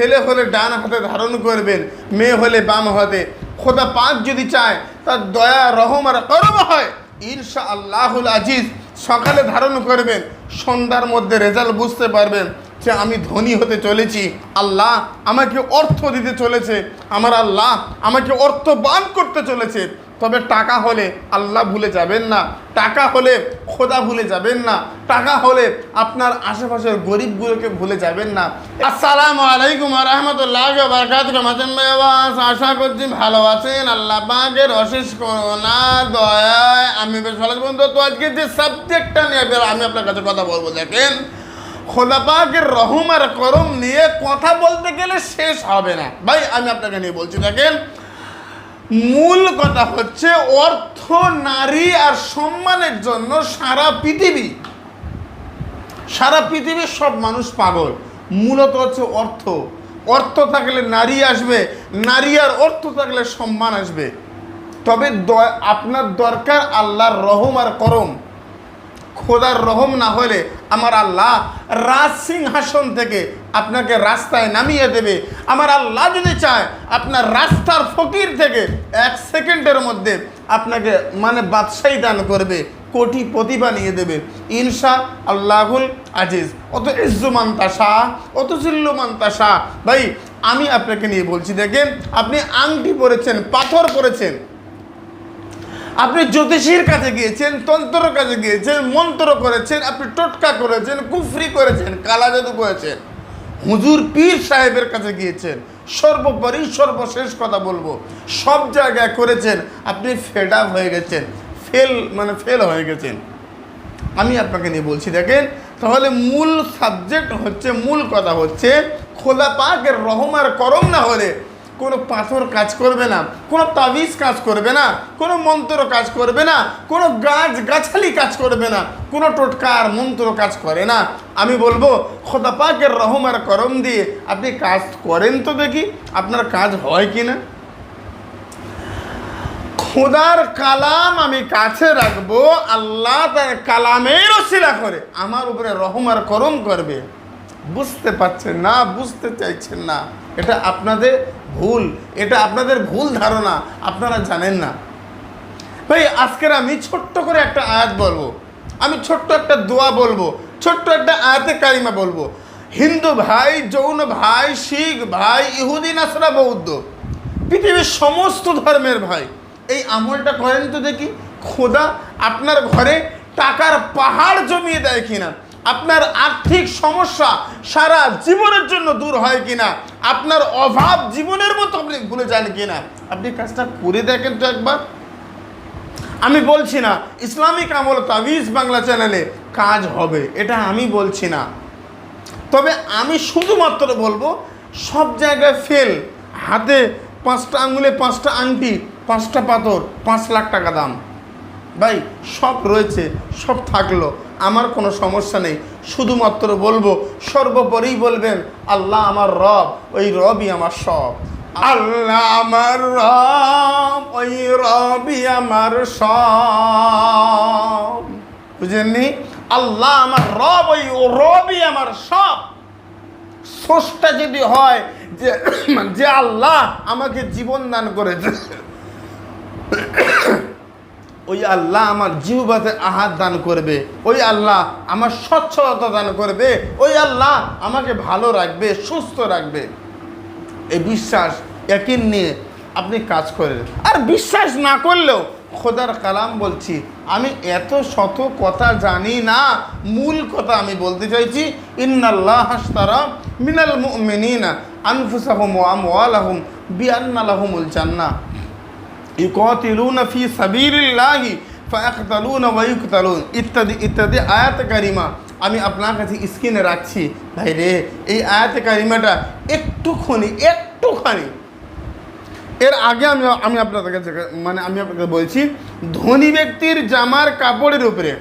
ছেলে হলে ডান হাতে ধারণ করবেন, মেয়ে হলে বাম হাতে। খোদা পাক যদি চায়, তার দয়া, রহম আর করম হয়। ইনশা আল্লাহুল আজিজ সকালে ধারণ করবেন, সন্ধ্যার মধ্যে রেজাল্ট বুঝতে পারবেন। যে আমি ধনী হতে চলেছি, আল্লাহ আমাকে অর্থ দিতে চলেছে, আমার আল্লাহ আমাকে অর্থ বান করতে চলেছে, তবে টাকা হলে আল্লাহ ভুলে যাবেন না, টাকা হলে খোদা ভুলে যাবেন না, টাকা হলে আপনার আশেপাশের গরিবগুলোকে ভুলে যাবেন না। আসসালামু আলাইকুম রহমতুল্লাহ আশা করছি ভালো আছেন। আল্লাহ পাকের অশেষ করোনা দয়ায় আমি বেশ ভালো বন্ধু, তো আজকে যে সাবজেক্টটা নিয়ে আমি আপনার কাছে কথা বলব, দেখেন খোদা পাকের রহম আর করম নিয়ে কথা বলতে গেলে শেষ হবে না। ভাই, আমি আপনাকে নিয়ে বলছি, দেখেন, মূল কথা হচ্ছে অর্থ, নারী আর সম্মানের জন্য সারা পৃথিবী, সারা পৃথিবীর সব মানুষ পাগল। মূলত হচ্ছে অর্থ। অর্থ থাকলে নারী আসবে, নারী আর অর্থ থাকলে সম্মান আসবে। তবে আপনার দরকার আল্লাহর রহম আর করম। খোদার রহম না হলে আমার আল্লাহ রাজ সিংহাসন থেকে আপনাকে রাস্তায় নামিয়ে দেবে। আমার আল্লাহ যদি চায়, আপনার রাস্তার ফকির থেকে এক সেকেন্ডের মধ্যে আপনাকে মানে বাদশাহী দান করবে কোটি প্রতি বানিয়ে দেবে। ইনশা আল্লাহুল আজিজ। অত ইজ্জুমান তাসা অত জিল্লুমান তাসা ভাই, আমি আপনাকে নিয়ে বলছি, দেখেন, আপনি আংটি পরেছেন, পাথর পরেছেন। আপনি জ্যোতিষীর কাছে গিয়েছেন তন্ত্র কাছে গিয়েছেন, মন্ত্র করেছেন, আপনি টোটকা করেছেন, কুফরি করেছেন কালা জাদু করেছেন। হুজুর পীর সাহেবের কাছে গিয়েছেন। সর্বোপরি সর্বশেষ কথা বলব। সব জায়গায় করেছেন, আপনি ফেড আপ হয়ে গেছেন, ফেল মানে ফেল হয়ে গেছেন। আমি আপনাকে নিয়ে বলছি, দেখেন, তাহলে মূল সাবজেক্ট হচ্ছে, মূল কথা হচ্ছে খোলা পাকের রহমার করম না হলে কোনো পাথর কাজ করবে না, কোনো তাবিজ কাজ করবে না, কোনো মন্ত্র কাজ করবে না, কোনো গাছ গাছালি কাজ করবে না, কোনো টোটকার মন্ত্র কাজ করে না। আমি বলব, খোদা পাকের রহমার করম দিয়ে আপনি কাজ করেন তো দেখি, আপনার কাজ হয় কি না। খোদার কালাম আমি কাছে রাখব, আল্লাহ তার কালামের ওসিলা করে, আমার উপরে রহম আর করম করবে। বুঝতে পারছেন না, বুঝতে চাইছেন না, এটা আপনাদের ভুল। এটা আপনাদের ভুল ধারণা, আপনারা জানেন না। ভাই, আজকের আমি ছোট্ট করে একটা আয়াত বলব। আমি ছোট্ট একটা দোয়া বলব, ছোট্ট একটা আয়াতে কারিমা বলব। হিন্দু ভাই, যৌন ভাই, শিখ ভাই, ইহুদি, নাসরা, বৌদ্ধ, পৃথিবীর সমস্ত ধর্মের ভাই, এই আমলটা করেন তো দেখি, খোদা আপনার ঘরে টাকার পাহাড় জমিয়ে দেয় কিনা। আপনার আর্থিক সমস্যা সারা জীবনের জন্য দূর হয় কিনা? আপনার অভাব জীবনের মতো আপনি ভুলে যান কিনা? আপনি কাজটা করে দেখেন তো একবার। আমি বলছি না, ইসলামিক আমল তাবিজ বাংলা চ্যানেলে কাজ হবে, এটা আমি বলছি না। তবে আমি শুধুমাত্র বলব, সব জায়গায় ফেল হাতে পাঁচটা আঙুলে পাঁচটা আংটি, পাঁচটা পাথর, পাঁচ লাখ টাকা দাম। ভাই, সব রয়েছে, সব থাকল। আমার কোনো সমস্যা নেই। শুধুমাত্র বলব, সর্বোপরি বলবেন, আল্লাহ আমার রব, ওই রবই আমার সব। আল্লাহ আমার রব, ওই রবই আমার সব। বুঝেননি? আল্লাহ আমার রব, ওই রবই আমার সব। স্রষ্টা যদি হয়, যে যে আল্লাহ আমাকে জীবন দান করেছে। ওই আল্লাহ আমার জিহবাতে আহাত দান করবে, ওই আল্লাহ আমার স্বচ্ছতা দান করবে, ওই আল্লাহ আমাকে ভালো রাখবে, সুস্থ রাখবে। এই বিশ্বাস একই নিয়ে আপনি কাজ করেন। আর বিশ্বাস না করলেও খোদার কালাম বলছি, আমি এত শত কথা জানি না, মূল কথা আমি বলতে চাইছি, ইন্নাল্লাহ হাস্তারা মিনাল মুমিনিনা আনফুসাহুম ওয়া আমওয়ালাহুম বিআন্না লাহুমুল জান্নাহ। ইউকাতিলুনা ফি সাবিলিল্লাহি ফায়াকতালুনা ওয়া ইউকতালুন। ইত্যাদি ইত্যাদি আয়াত কারিমা আমি আপনার কাছে স্ক্রিনে রাখছি। ভাই রে এই আয়াত কারিমাটা একটুখানি একটুখানি। এর আগে আমি আমি আপনাদের কাছে মানে আমি আপনাকে বলছি, ধনী ব্যক্তির জামার কাপড়ের উপরে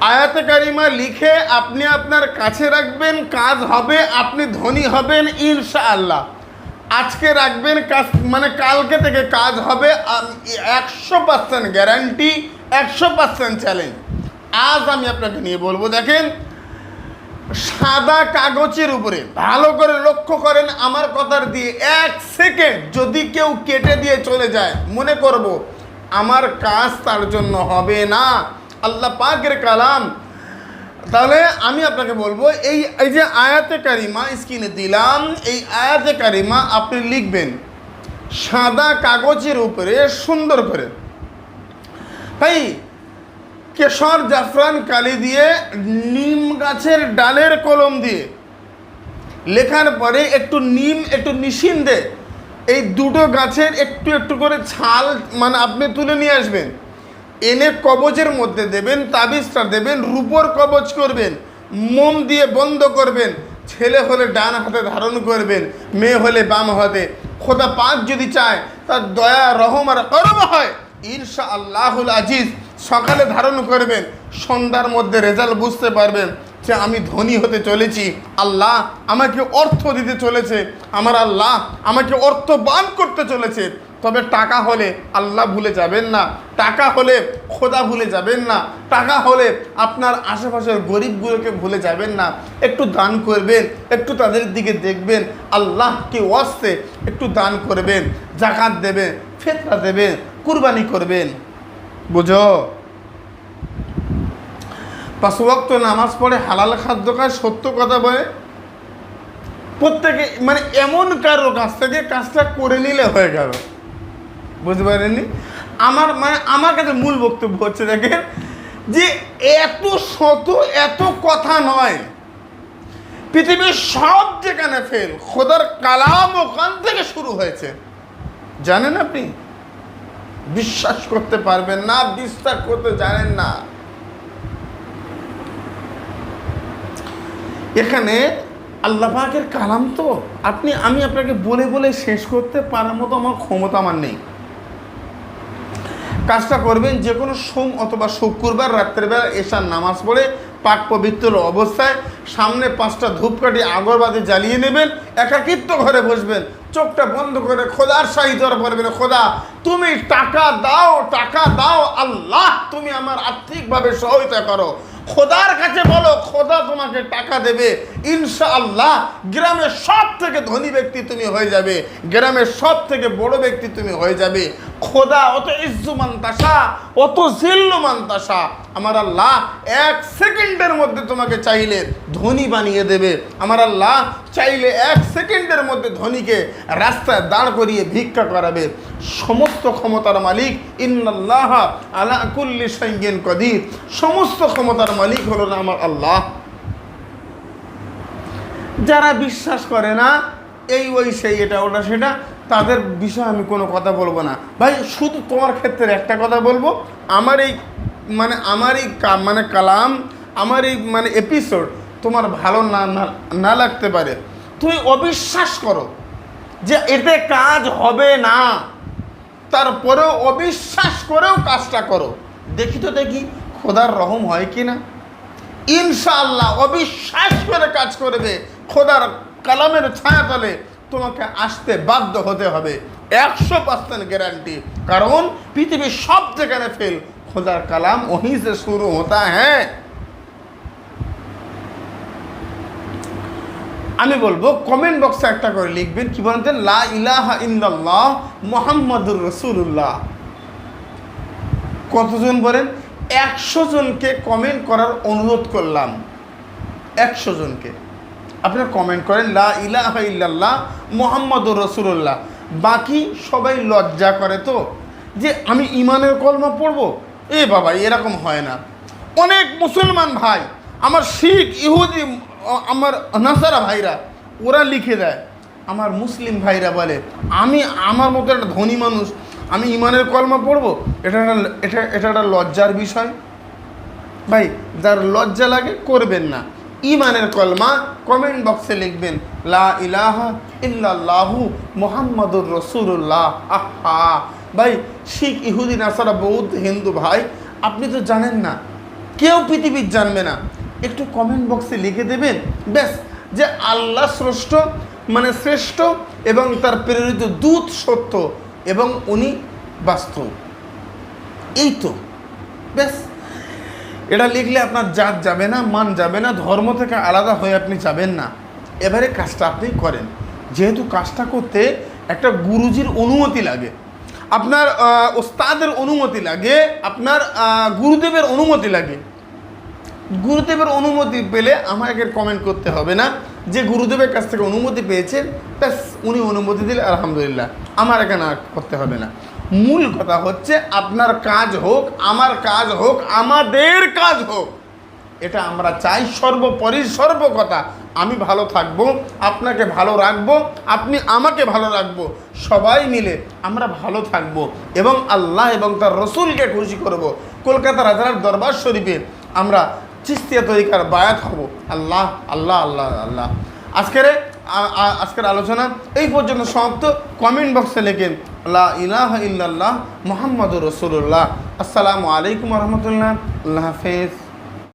আয়াত কারিমা লিখে আপনি আপনার কাছে রাখবেন, কাজ হবে, আপনি ধনী হবেন, ইনশাআল্লাহ। আজকে রাখবেন কাজ মানে কালকে থেকে কাজ হবে একশো পার্সেন্ট গ্যারান্টি একশো পার্সেন্ট চ্যালেঞ্জ আজ আমি আপনাকে নিয়ে বলব, দেখেন, সাদা কাগজের উপরে ভালো করে লক্ষ্য করেন, আমার কথার দিয়ে এক সেকেন্ড যদি কেউ কেটে দিয়ে চলে যায়, মনে করব, আমার কাজ তার জন্য হবে না। আল্লাহ পাকের কালাম তাহলে আমি আপনাকে বলব, এই এই যে আয়াতে কারিমা স্ক্রিনে দিলাম, এই আয়াতে কারিমা আপনি লিখবেন সাদা কাগজের উপরে, সুন্দর করে। ভাই, কেশর জাফরান কালি দিয়ে নিম গাছের ডালের কলম দিয়ে লেখার পরে একটু নিম, একটু নিশিন দে এই দুটো গাছের একটু একটু করে ছাল মানে আপনি তুলে নিয়ে আসবেন। এনে কবজের মধ্যে দেবেন, তাবিজটা দেবেন, রূপর কবজ করবেন মোম দিয়ে বন্ধ করবেন, ছেলে হলে ডান হাতে ধারণ করবেন, মেয়ে হলে বাম হাতে। খোদা পাক যদি চায়, তার দয়া, রহম আর করব হয় ঈর্ষা আল্লাহুল আজিজ, সকালে ধারণ করবেন, সন্ধ্যার মধ্যে রেজাল্ট বুঝতে পারবেন যে আমি ধনী হতে চলেছি। আল্লাহ আমাকে অর্থ দিতে চলেছে, আমার আল্লাহ আমাকে অর্থ বান করতে চলেছে তবে টাকা হলে আল্লাহ ভুলে যাবেন না। টাকা হলে খোদা ভুলে যাবেন না। টাকা হলে আপনার আশেপাশের গরিবগুলোকে ভুলে যাবেন না। একটু দান করবেন, একটু তাদের দিকে দেখবেন। আল্লাহ কি ওয়াস্তে একটু দান করবেন, জাকাত দেবেন ফেতরা দেবেন, কুরবানি করবেন। বুঝো? পাঁচ নামাজ পড়ে হালাল খাদ্য খায়, সত্য কথা বলে। প্রত্যেকে মানে এমন কারও কাছ থেকে কাজটা করে নিলে হয়ে গেল। বুঝতে পারেননি? আমার মানে আমার কাছে মূল বক্তব্য হচ্ছে দেখেন যে এত শত এত কথা নয়। পৃথিবীর সব যেখানে ফেল খোদার কালাম ওখান থেকে শুরু হয়েছে। জানেন আপনি? বিশ্বাস করতে পারবেন না বিশ্বাস করতে জানেন না। এখানে আল্লাপাকের কালাম তো। আপনি, আমি আপনাকে বলে বলে শেষ করতে পারার মতো আমার ক্ষমতা আমার নেই। কাজটা করবেন যে কোনো সোম অথবা শুক্রবার রাত্রেবেলা এসার নামাজ পড়ে, পাক পবিত্র অবস্থায় সামনে পাঁচটা ধূপকাঠি আগরবাতি জ্বালিয়ে নেবেন, একাকিত্ব ঘরে বসবেন, চোখটা বন্ধ করে খোদার সাহিত্য পারবেন খোদা, তুমি টাকা দাও টাকা দাও, আল্লাহ, তুমি আমার আর্থিকভাবে সহায়তা করো। খোদার কাছে বলো, খোদা তোমাকে টাকা দেবে। ইনশা আল্লাহ গ্রামের সব থেকে ধনী ব্যক্তি তুমি হয়ে যাবে। গ্রামের সব থেকে বড় ব্যক্তি তুমি হয়ে যাবে। খোদা অত ইজ্জুমান তাসা অত জিল্লুমান তাসা আমার আল্লাহ এক সেকেন্ডের মধ্যে তোমাকে চাইলে ধনী বানিয়ে দেবে। আমার আল্লাহ চাইলে এক সেকেন্ডের মধ্যে ধনীকে রাস্তায় দাঁড় করিয়ে ভিক্ষা করাবে। সমস্ত ক্ষমতার মালিক ইন্নাল্লাহ আলা কুল্লি সাইয়েন কদির। সমস্ত ক্ষমতার মালিক হলো না আমার আল্লাহ। যারা বিশ্বাস করে না, এই ওই সেই, এটা ওটা সেটা, তাদের বিষয়ে আমি কোনো কথা বলব না। ভাই, শুধু তোমার ক্ষেত্রে একটা কথা বলব, আমার এই মানে আমার এই মানে কালাম, আমার এই মানে এপিসোড তোমার ভালো না- না লাগতে পারে। তুমি অবিশ্বাস করো যে এতে কাজ হবে না। তারপরেও অবিশ্বাস করেও কাজটা করো। দেখি তো দেখি খোদার রহম হয় কি না। ইনশাল্লাহ অবিশ্বাস করে কাজ করবে। খোদার কালামের ছায়া তলে তোমাকে আসতে বাধ্য হতে হবে। একশো পার্সেন্ট গ্যারান্টি কারণ পৃথিবীর সব জায়গায় ফেল খোদার কালাম ওহিসে শুরু হতা হ্যাঁ। আমি বলব কমেন্ট বক্সে একটা করে লিখবেন, কি বলতেন? লা ইলাহা ইল্লাল্লাহ মোহাম্মদুর রসুল্লাহ কতজন বলেন? একশো জনকে কমেন্ট করার অনুরোধ করলাম। একশো জনকে। আপনারা কমেন্ট করেন, লা ইলাহা ইল্লাল্লাহ মোহাম্মদুর রসুল্লাহ বাকি সবাই লজ্জা করে তো, যে আমি ইমানের কলমা পড়ব? এ বাবা, এরকম হয় না। অনেক মুসলমান ভাই, আমার শিখ ইহুদি আমার নাসারা ভাইরা, ওরা লিখে দেয়, আমার মুসলিম ভাইরা বলে, আমি আমার মতো একটা ধনী মানুষ, আমি ইমানের কলমা পড়ব? এটা একটা এটা এটা একটা লজ্জার বিষয়। ভাই, যার লজ্জা লাগে, করবেন না। ইমানের কলমা কমেন্ট বক্সে লিখবেন, লা ইলাহা ইল্লাল্লাহু মোহাম্মদুর রসুল্লাহ আহা! ভাই, শিখ, ইহুদি, নাসারা, বৌদ্ধ, হিন্দু ভাই, আপনি তো জানেন না, কেউ পৃথিবীর জানবে না। একটু কমেন্ট বক্সে লিখে দেবেন, ব্যাস, যে আল্লাহ শ্রেষ্ঠ মানে শ্রেষ্ঠ এবং তার প্রেরিত দূত সত্য এবং উনি বাস্তব। এই তো, ব্যাস। এটা লিখলে আপনার জাত যাবে না, মান যাবে না, ধর্ম থেকে আলাদা হয়ে আপনি যাবেন না। এবারে কাজটা আপনি করেন। যেহেতু কাজটা করতে একটা গুরুজির অনুমতি লাগে, আপনার ওস্তাদের অনুমতি লাগে, আপনার গুরুদেবের অনুমতি লাগে গুরুদেবের অনুমতি পেলে আমাকে কমেন্ট করতে হবে না। যে গুরুদেবের কাছ থেকে অনুমতি পেয়েছেন ব্যাস, উনি অনুমতি দিলে আলহামদুলিল্লাহ। আমার এখানে করতে হবে না। মূল কথা হচ্ছে, আপনার কাজ হোক, আমার কাজ হোক, আমাদের কাজ হোক। এটা আমরা চাই সর্বোপরি সর্বকথা আমি ভালো থাকব, আপনাকে ভালো রাখব, আপনি আমাকে ভালো রাখব, সবাই মিলে আমরা ভালো থাকব এবং আল্লাহ এবং তার রসুলকে খুশি করব। কলকাতার রাজার দরবার শরীফে আমরা চিস্তিয়া তরিকার বায়াত হব আল্লাহ আল্লাহ আল্লাহ আল্লাহ। আজকের আজকের আলোচনা এই পর্যন্ত সমাপ্ত। কমেন্ট বক্সে লেখেন, লা ইলাহ ইল্লাল্লাহ মোহাম্মদ রসুল্লাহ আসসালামু আলাইকুম রহমতুল্লাহ। আল্লাহ হাফেজ।